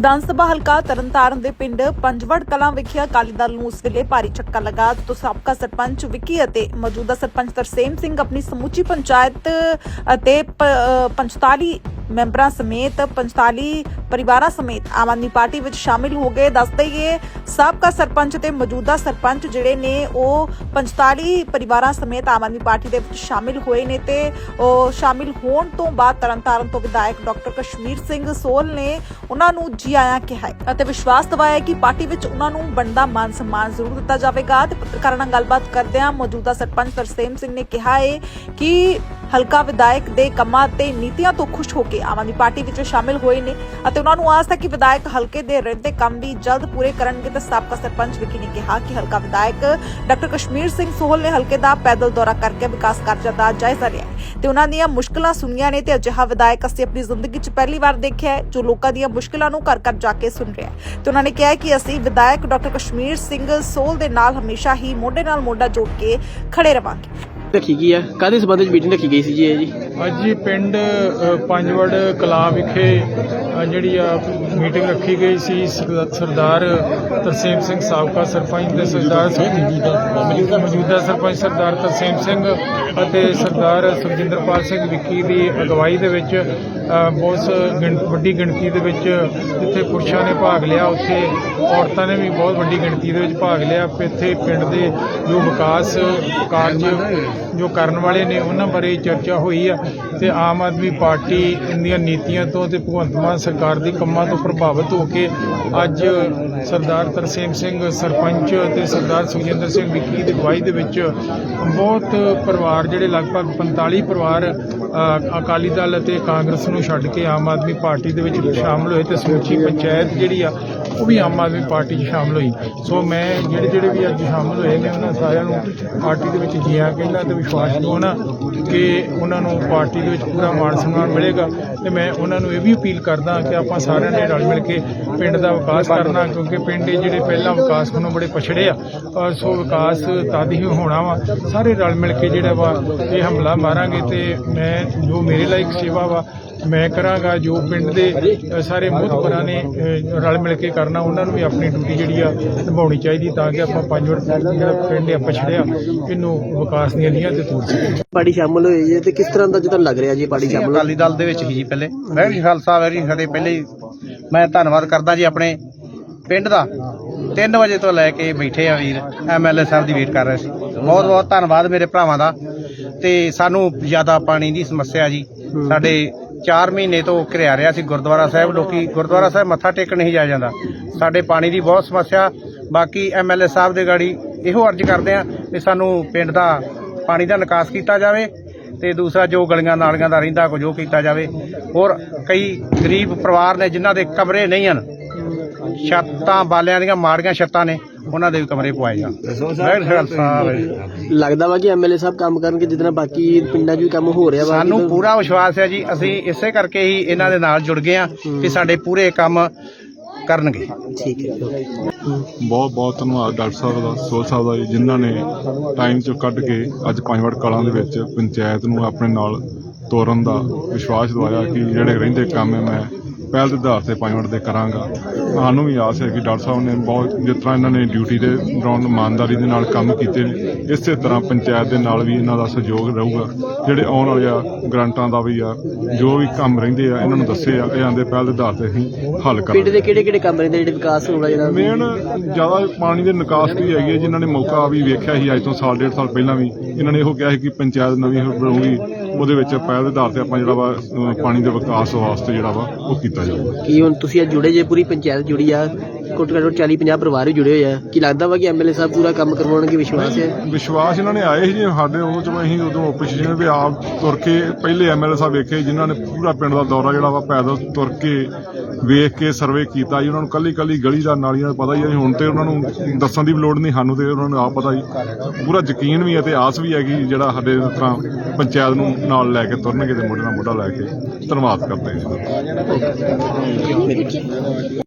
ਵਿਧਾਨ ਸਭਾ ਹਲਕਾ ਤਰਨਤਾਰਨ ਦੇ ਪਿੰਡ ਪੰਜਵੜ ਕਲਾਂ ਵਿਖੇ ਅਕਾਲੀ ਦਲ ਨੂੰ ਉਸ ਵੇਲੇ ਭਾਰੀ ਝਟਕਾ ਲੱਗਾ। ਜਦੋਂ ਸਾਬਕਾ ਸਰਪੰਚ ਵਿੱਕੀ ਅਤੇ ਮੌਜੂਦਾ ਸਰਪੰਚ ਤਰਸੇਮ ਸਿੰਘ ਆਪਣੀ ਸਮੁੱਚੀ ਪੰਚਾਇਤ ਅਤੇ ਪ- 45 ਮੈਂਬਰਾਂ ਸਮੇਤ 45 ਪਰਿਵਾਰਾਂ ਸਮੇਤ ਆਮ ਆਦਮੀ ਪਾਰਟੀ ਵਿੱਚ ਸ਼ਾਮਿਲ ਹੋ ਗਏ। ਦੱਸ ਦਈਏ, ਸਾਬਕਾ ਸਰਪੰਚ ਤੇ ਮੌਜੂਦਾ ਸਰਪੰਚ ਜਿਹੜੇ ਨੇ, ਉਹ 45 ਪਰਿਵਾਰਾਂ ਸਮੇਤ ਆਮ ਆਦਮੀ ਪਾਰਟੀ ਦੇ ਵਿੱਚ ਸ਼ਾਮਿਲ ਹੋਏ ਨੇ ਤੇ ਉਹ ਸ਼ਾਮਿਲ ਹੋਣ ਤੋਂ ਬਾਅਦ ਤਰਨਤਾਰਨ ਤੋਂ ਵਿਧਾਇਕ ਡਾਕਟਰ ਕਸ਼ਮੀਰ ਸਿੰਘ ਸੋਲ ਨੇ ਉਹਨਾਂ ਨੂੰ ਜੀ ਆਇਆਂ ਕਿਹਾ ਹੈ ਅਤੇ ਵਿਸ਼ਵਾਸ ਦਿਵਾਇਆ ਕਿ ਪਾਰਟੀ ਵਿੱਚ ਉਹਨਾਂ ਨੂੰ ਬਣਦਾ ਮਾਨ ਸਨਮਾਨ ਜ਼ਰੂਰ ਦਿੱਤਾ ਜਾਵੇਗਾ। ਤੇ ਪੱਤਰਕਾਰਾਂ ਨਾਲ ਗੱਲਬਾਤ ਕਰਦਿਆਂ ਮੌਜੂਦਾ ਸਰਪੰਚ ਤਰਸੇਮ ਸਿੰਘ ਨੇ ਕਿਹਾ ਹੈ ਕਿ ਹਲਕਾ ਵਿਧਾਇਕ ਦੇ ਕੰਮਾਂ ਤੇ ਨੀਤੀਆਂ ਤੋਂ ਖੁਸ਼ ਹੋ ਕੇ ਆਮ ਆਦਮੀ ਪਾਰਟੀ ਵਿੱਚ ਸ਼ਾਮਿਲ ਹੋਏ ਨੇ ਅਤੇ ਉਹਨਾਂ ਨੂੰ ਆਸ ਹੈ ਕਿ ਵਿਧਾਇਕ ਹਲਕੇ ਦੇ ਰਹਿੰਦੇ ਕੰਮ ਵੀ ਜਲਦ ਪੂਰੇ ਕਰਨਗੇ ਤੇ ਸਾਬਕਾ ਸਰਪੰਚ ਵਿੱਕੀ ਨੇ ਕਿਹਾ ਕਿ ਹਲਕਾ ਵਿਧਾਇਕ ਡਾਕਟਰ ਕਸ਼ਮੀਰ ਸਿੰਘ ਸੋਹਲ ਨੇ ਹਲਕੇ ਦਾ ਪੈਦਲ ਦੌਰਾ ਕਰਕੇ ਵਿਕਾਸ ਕਾਰਜਾਂ ਦਾ ਜਾਇਜ਼ਾ ਲਿਆ ਤੇ ਉਹਨਾਂ ਦੀਆਂ ਮੁਸ਼ਕਲਾਂ ਸੁਣੀਆਂ ਨੇ ਤੇ ਅਜਿਹਾ ਵਿਧਾਇਕ ਅਸੀਂ ਆਪਣੀ ਜ਼ਿੰਦਗੀ 'ਚ ਪਹਿਲੀ ਵਾਰ ਦੇਖਿਆ ਹੈ, ਜੋ ਲੋਕਾਂ ਦੀਆਂ ਮੁਸ਼ਕਲਾਂ ਨੂੰ ਘਰ ਘਰ ਜਾ ਕੇ ਸੁਣ ਰਿਹਾ ਹੈ। ਤੇ ਉਹਨਾਂ ਨੇ ਕਿਹਾ ਕਿ ਅਸੀਂ ਵਿਧਾਇਕ ਡਾਕਟਰ ਕਸ਼ਮੀਰ ਸਿੰਘ ਸੋਹਲ ਦੇ ਨਾਲ ਹਮੇਸ਼ਾ ਹੀ ਮੋਢੇ ਨਾਲ ਮੋਢਾ ਜੋੜ ਕੇ ਖੜੇ ਰਵਾਂਗੇ। ਰੱਖੀ ਗਈ ਆ। ਕਾਦੇ ਸਬੰਧ ਵਿੱਚ ਮੀਟਿੰਗ ਰੱਖੀ ਗਈ ਸੀ ਜੀ ਇਹ ਜੀ? ਅੱਜ ਜੀ ਪਿੰਡ ਪੰਜਵੜ ਕਲਾਂ ਵਿਖੇ ਜਿਹੜੀ ਆ ਮੀਟਿੰਗ ਰੱਖੀ ਗਈ ਸੀ ਸਰਦਾਰ ਤਰਸੇਮ ਸਿੰਘ ਸਾਬਕਾ ਸਰਪੰਚ ਤੇ ਸਰਦਾਰ ਮੌਜੂਦਾ ਮੌਜੂਦਾ ਸਰਪੰਚ ਸਰਦਾਰ ਤਰਸੇਮ ਸਿੰਘ ਅਤੇ ਸਰਦਾਰ ਸੁਖਜਿੰਦਰਪਾਲ ਸਿੰਘ ਵਿੱਕੀ ਦੀ ਅਗਵਾਈ ਦੇ ਵਿੱਚ ਅ, ਬਹੁਤ ਗਿਣ- ਵੱਡੀ ਗਿਣਤੀ ਦੇ ਵਿੱਚ ਜਿੱਥੇ ਪੁਰਸ਼ਾਂ ਨੇ ਭਾਗ ਲਿਆ ਉੱਥੇ ਔਰਤਾਂ ਨੇ ਵੀ ਬਹੁਤ ਵੱਡੀ ਗਿਣਤੀ ਦੇ ਵਿੱਚ ਭਾਗ ਲਿਆ। ਇੱਥੇ ਪਿੰਡ ਦੇ ਜੋ ਵਿਕਾਸ ਕਾਰਜ ਜੋ ਕਰਨ ਵਾਲੇ ਨੇ ਉਹਨਾਂ ਬਾਰੇ ਚਰਚਾ ਹੋਈ ਆ। ਤੇ ਆਮ ਆਦਮੀ ਪਾਰਟੀ ਦੀਆਂ ਨੀਤੀਆਂ ਤੋਂ ਤੇ ਭਗਵੰਤ ਮਾਨ ਸਰਕਾਰ ਦੇ ਕੰਮਾਂ ਤੋਂ ਪ੍ਰਭਾਵਿਤ ਹੋ ਕੇ ਅੱਜ ਸਰਦਾਰ ਤਰਸੇਮ ਸਿੰਘ ਸਰਪੰਚ ਤੇ ਸਰਦਾਰ ਸੁਖਜਿੰਦਰ ਸਿੰਘ ਵਿੱਕੀ ਦੀ ਅਗਵਾਈ ਦੇ ਵਿੱਚ ਬਹੁਤ ਪਰਿਵਾਰ ਜਿਹੜੇ ਲਗਭਗ 45 ਪਰਿਵਾਰ ਅਕਾਲੀ ਦਲ ਅਤੇ ਕਾਂਗਰਸ ਨੂੰ ਛੱਡ ਕੇ ਆਮ ਆਦਮੀ ਪਾਰਟੀ ਦੇ ਵਿੱਚ ਸ਼ਾਮਲ ਹੋਏ ਤੇ ਸਮੁੱਚੀ ਪੰਚਾਇਤ ਜਿਹੜੀ ਆ, ਉਹ ਵੀ ਆਮ ਆਦਮੀ ਪਾਰਟੀ 'ਚ ਸ਼ਾਮਲ ਹੋਈ। ਸੋ ਮੈਂ, ਜਿਹੜੇ ਜਿਹੜੇ ਵੀ ਅੱਜ ਸ਼ਾਮਲ ਹੋਏ ਨੇ, ਉਹਨਾਂ ਸਾਰਿਆਂ ਨੂੰ ਪਾਰਟੀ ਦੇ ਵਿੱਚ ਜੀਆਂ ਕਹਿੰਦਾ ਤੇ ਵਿਸ਼ਵਾਸ ਦਵਾਉਣਾ ਕਿ ਉਹਨਾਂ ਨੂੰ ਪਾਰਟੀ ਦੇ ਵਿੱਚ ਪੂਰਾ ਮਾਣ ਸਨਮਾਨ ਮਿਲੇਗਾ ਤੇ ਮੈਂ ਉਹਨਾਂ ਨੂੰ ਇਹ ਵੀ ਅਪੀਲ ਕਰਦਾ ਕਿ ਆਪਾਂ ਸਾਰਿਆਂ ਨੇ ਰਲ ਮਿਲ ਕੇ ਪਿੰਡ ਦਾ ਵਿਕਾਸ ਕਰਨਾ, ਕਿਉਂਕਿ ਪਿੰਡ ਜਿਹੜੇ ਪਹਿਲਾਂ ਵਿਕਾਸ ਨੂੰ ਬੜੇ ਪਛੜੇ ਆ ਔਰ ਸੋ ਵਿਕਾਸ ਤਦ ਹੀ ਹੋਣਾ ਵਾ। ਸਾਰੇ ਰਲ ਮਿਲ ਕੇ ਜਿਹੜਾ ਵਾ, ਇਹ ਹਮਲਾ ਮਾਰਾਂਗੇ ਤੇ ਮੈਂ ਜੋ ਮੇਰੇ ਲਈ ਇੱਕ ਸੇਵਾ ਵਾ ਮੈਂ ਕਰਾਂਗਾ ਜੋ ਪਿੰਡ ਦੇ ਸਾਰੇ ਮੁਤਬਰਾਂ ਨੇ ਰਲ ਮਿਲ ਕੇ ਕਰਨਾ ਉਹਨਾਂ ਨੂੰ ਵੀ ਆਪਣੀ ਡਿਊਟੀ ਜਿਹੜੀ ਆ ਨਿਭਾਉਣੀ ਚਾਹੀਦੀ ਤਾਂ ਕਿ ਆਪਾਂ ਪੰਜ ਵੜ ਜਿਹੜਾ ਪਿੰਡ ਆ ਪਛੜਿਆ ਇਹਨੂੰ ਵਿਕਾਸ ਦੀਆਂ ਲੀਹਾਂ ਤੇ ਤੋਰ ਸਕੀਏ। ਪਾਰਟੀ ਸ਼ਾਮਲ ਹੋਈ ਜੀ ਤੇ ਕਿਸ ਤਰ੍ਹਾਂ ਦਾ ਜਿੱਦਾਂ ਲੱਗ ਰਿਹਾ ਜੀ ਪਾਰਟੀ ਸ਼ਾਮਲ? ਅਕਾਲੀ ਦਲ ਦੇ ਵਿੱਚ ਹੀ ਜੀ ਪਹਿਲੇ। ਵੈਰੀ ਜੀ ਖਾਲਸਾ ਵੈਰੀ ਸਾਡੇ ਪਹਿਲੇ ਹੀ ਮੈਂ ਧੰਨਵਾਦ ਕਰਦਾ ਜੀ ਆਪਣੇ ਪਿੰਡ ਦਾ। 3 ਵਜੇ ਤੋਂ ਲੈ ਕੇ ਬੈਠੇ ਆ ਵੀਰ ਐਮਐਲਏ ਸਾਹਿਬ ਦੀ ਵੇਟ ਕਰ ਰਹੇ ਸੀ। ਬਹੁਤ ਬਹੁਤ ਧੰਨਵਾਦ ਮੇਰੇ ਭਰਾਵਾਂ ਦਾ। ਤੇ ਸਾਨੂੰ ਜ਼ਿਆਦਾ ਪਾਣੀ ਦੀ ਸਮੱਸਿਆ ਜੀ। ਸਾਡੇ 4 ਮਹੀਨੇ ਤੋਂ ਘਿਰਿਆ ਰਿਹਾ ਸੀ ਗੁਰਦੁਆਰਾ ਸਾਹਿਬ। ਲੋਕੀ ਗੁਰਦੁਆਰਾ ਸਾਹਿਬ ਮੱਥਾ ਟੇਕਣ ਨਹੀਂ ਜਾ ਜਾਂਦਾ। ਸਾਡੇ ਪਾਣੀ ਦੀ ਬਹੁਤ ਸਮੱਸਿਆ। ਬਾਕੀ ਐਮਐਲਏ ਸਾਹਿਬ ਦੇ ਗਾੜੀ ਇਹੋ ਅਰਜ਼ ਕਰਦੇ ਆ ਕਿ ਸਾਨੂੰ ਪਿੰਡ ਦਾ ਪਾਣੀ ਦਾ ਨਿਕਾਸ ਕੀਤਾ ਜਾਵੇ ਤੇ ਦੂਸਰਾ ਜੋ ਗਲੀਆਂ ਨਾਲੀਆਂ ਦਾ ਰਹਿੰਦਾ ਕੁਝ ਉਹ ਕੀਤਾ ਜਾਵੇ। ਹੋਰ ਕਈ ਗਰੀਬ ਪਰਿਵਾਰ ਨੇ ਜਿਨ੍ਹਾਂ ਦੇ ਕਮਰੇ ਨਹੀਂ ਹਨ। ਛੱਤਾਂ ਬਾਲਿਆਂ ਦੀਆਂ ਮਾੜੀਆਂ ਛੱਤਾਂ ਨੇ। ਉਹਨਾਂ ਦੇ ਵੀ ਕਮਰੇ ਪਵਾਏ ਜਾਣ ਖਾਲਸਾ ਲੱਗਦਾ ਵਾ ਕਿ ਐਮਐਲਏ ਸਾਹਿਬ ਕੰਮ ਕਰਨਗੇ ਜਿੱਦਾਂ ਬਾਕੀ ਪਿੰਡਾਂ 'ਚ ਵੀ ਕੰਮ ਹੋ ਰਿਹਾ ਵਾ। ਸਾਨੂੰ ਪੂਰਾ ਵਿਸ਼ਵਾਸ ਹੈ ਜੀ ਅਸੀਂ ਇਸੇ ਕਰਕੇ ਹੀ ਇਹਨਾਂ ਦੇ ਨਾਲ ਜੁੜ ਗਏ ਆ ਕਿ ਸਾਡੇ ਪੂਰੇ ਕੰਮ ਕਰਨਗੇ। ਠੀਕ ਹੈ। ਬਹੁਤ ਬਹੁਤ ਧੰਨਵਾਦ ਡਾਕਟਰ ਸਾਹਿਬ ਦਾ ਸੋਲ ਸਾਹਿਬ ਦਾ ਜੀ, ਜਿਨ੍ਹਾਂ ਨੇ ਟਾਈਮ ਚੋਂ ਕੱਢ ਕੇ ਅੱਜ ਪੰਜਵੜ ਕਲਾਂ ਦੇ ਵਿੱਚ ਪੰਚਾਇਤ ਨੂੰ ਆਪਣੇ ਨਾਲ ਤੋਰਨ ਦਾ ਵਿਸ਼ਵਾਸ ਦਿਵਾਇਆ ਕਿ ਜਿਹੜੇ ਰਹਿੰਦੇ ਕੰਮ ਹੈ ਮੈਂ ਪਹਿਲ ਦੇ ਆਧਾਰ ਤੇ ਪੰਜਵੜ ਦੇ ਕਰਾਂਗਾ। ਸਾਨੂੰ ਵੀ ਆਸ ਹੈ ਕਿ ਡਾਕਟਰ ਸਾਹਿਬ ਨੇ ਬਹੁਤ ਜਿਸ ਤਰ੍ਹਾਂ ਇਹਨਾਂ ਨੇ ਡਿਊਟੀ ਦੇ ਦੌਰਾਨ ਇਮਾਨਦਾਰੀ ਦੇ ਨਾਲ ਕੰਮ ਕੀਤੇ ਨੇ ਇਸੇ ਤਰ੍ਹਾਂ ਪੰਚਾਇਤ ਦੇ ਨਾਲ ਵੀ ਇਹਨਾਂ ਦਾ ਸਹਿਯੋਗ ਰਹੂਗਾ। ਜਿਹੜੇ ਆਉਣ ਵਾਲੇ ਆ ਗ੍ਰਾਂਟਾਂ ਦਾ ਵੀ ਆ ਜੋ ਵੀ ਕੰਮ ਰਹਿੰਦੇ ਆ ਇਹਨਾਂ ਨੂੰ ਦੱਸੇ ਆ ਇਹ ਆਂਦੇ ਪਹਿਲ ਦੇ ਆਧਾਰ ਤੇ ਅਸੀਂ ਹੱਲ ਪਿੰਡ ਕਰਾਂਗੇ ਦੇ ਕਿਹੜੇ ਕਿਹੜੇ ਕੰਮ ਰਹਿੰਦੇ ਜਿਹੜੇ ਵਿਕਾਸ ਹੋਣਾ ਜਿਹੜਾ ਮੇਨ ਜ਼ਿਆਦਾ ਪਾਣੀ ਦੇ ਨਿਕਾਸ ਦੀ ਹੈਗੀ ਹੈ ਜਿਨ੍ਹਾਂ ਨੇ ਮੌਕਾ ਵੀ ਵੇਖਿਆ ਸੀ ਅੱਜ ਤੋਂ ਸਾਲ ਡੇਢ ਸਾਲ ਪਹਿਲਾਂ ਵੀ। ਇਹਨਾਂ ਨੇ ਇਹੋ ਕਿਹਾ ਸੀ ਕਿ ਪੰਚਾਇਤ ਨਵੀਂ ਬਣੂਗੀ। ਉਹਦੇ ਵਿੱਚ ਪਹਿਲ ਦੇ ਆਧਾਰ ਤੇ ਆਪਾਂ ਜਿਹੜਾ ਵਾ, ਅਹ, ਪਾਣੀ ਦੇ ਵਿਕਾਸ ਵਾਸਤੇ ਜਿਹੜਾ ਵਾ, ਉਹ ਕੀਤਾ ਜਾਊਗਾ। ਕੀ ਹੁਣ ਤੁਸੀਂ ਅੱਜ ਜੁੜੇ ਜੇ, ਪੂਰੀ ਪੰਚਾਇਤ ਜੁੜੀ ਆ? ਘੱਟੋ ਘੱਟ 40 50 ਪਰਿਵਾਰ ਵੀ ਜੁੜੇ ਹੋਏ ਆ। ਕੀ ਲੱਗਦਾ ਵਾ ਕਿ ਐਮਐਲਏ ਸਾਹਿਬ ਪੂਰਾ ਕੰਮ ਕਰਵਾਉਣਗੇ? ਵਿਸ਼ਵਾਸ ਹੈ? ਵਿਸ਼ਵਾਸ ਇਹਨਾਂ ਨੇ ਆਏ ਸੀ ਜੀ ਸਾਡੇ ਉਦੋਂ ਚੋਂ ਅਸੀਂ ਉਦੋਂ ਆਪੋਜੀਸ਼ਨ ਵੀ ਆਪ ਤੁਰ ਕੇ ਪਹਿਲੇ ਐਮਐਲਏ ਸਾਹਿਬ ਵੇਖੇ ਜਿਨ੍ਹਾਂ ਨੇ ਪੂਰਾ ਪਿੰਡ ਦਾ ਦੌਰਾ ਜਿਹੜਾ ਵਾ ਪੈਦਲ ਤੁਰ ਕੇ ਵੇਖ ਕੇ ਸਰਵੇ ਕੀਤਾ ਜੀ। ਉਹਨਾਂ ਨੂੰ ਕੱਲੀ ਕੱਲੀ ਗਲੀ ਦਾ ਨਾਲੀਆਂ ਦਾ ਪਤਾ ਹੀ ਹੈ ਜੀ, ਹੁਣ ਤੇ ਉਹਨਾਂ ਨੂੰ ਦੱਸਣ ਦੀ ਵੀ ਲੋੜ ਨਹੀਂ ਸਾਨੂੰ ਤੇ ਉਹਨਾਂ ਨੂੰ ਆਪ ਪਤਾ ਜੀ ਪੂਰਾ ਯਕੀਨ ਵੀ ਹੈ ਤੇ ਆਸ ਵੀ ਹੈਗੀ ਜਿਹੜਾ ਸਾਡੇ ਇਸ ਤਰ੍ਹਾਂ ਪੰਚਾਇਤ ਨੂੰ ਨਾਲ ਲੈ ਕੇ ਤੁਰਨਗੇ ਤੇ ਮੋਢੇ ਨਾਲ ਮੋਢਾ ਲੈ ਕੇ। ਧੰਨਵਾਦ ਕਰਦੇ ਹਾਂ ਜੀ।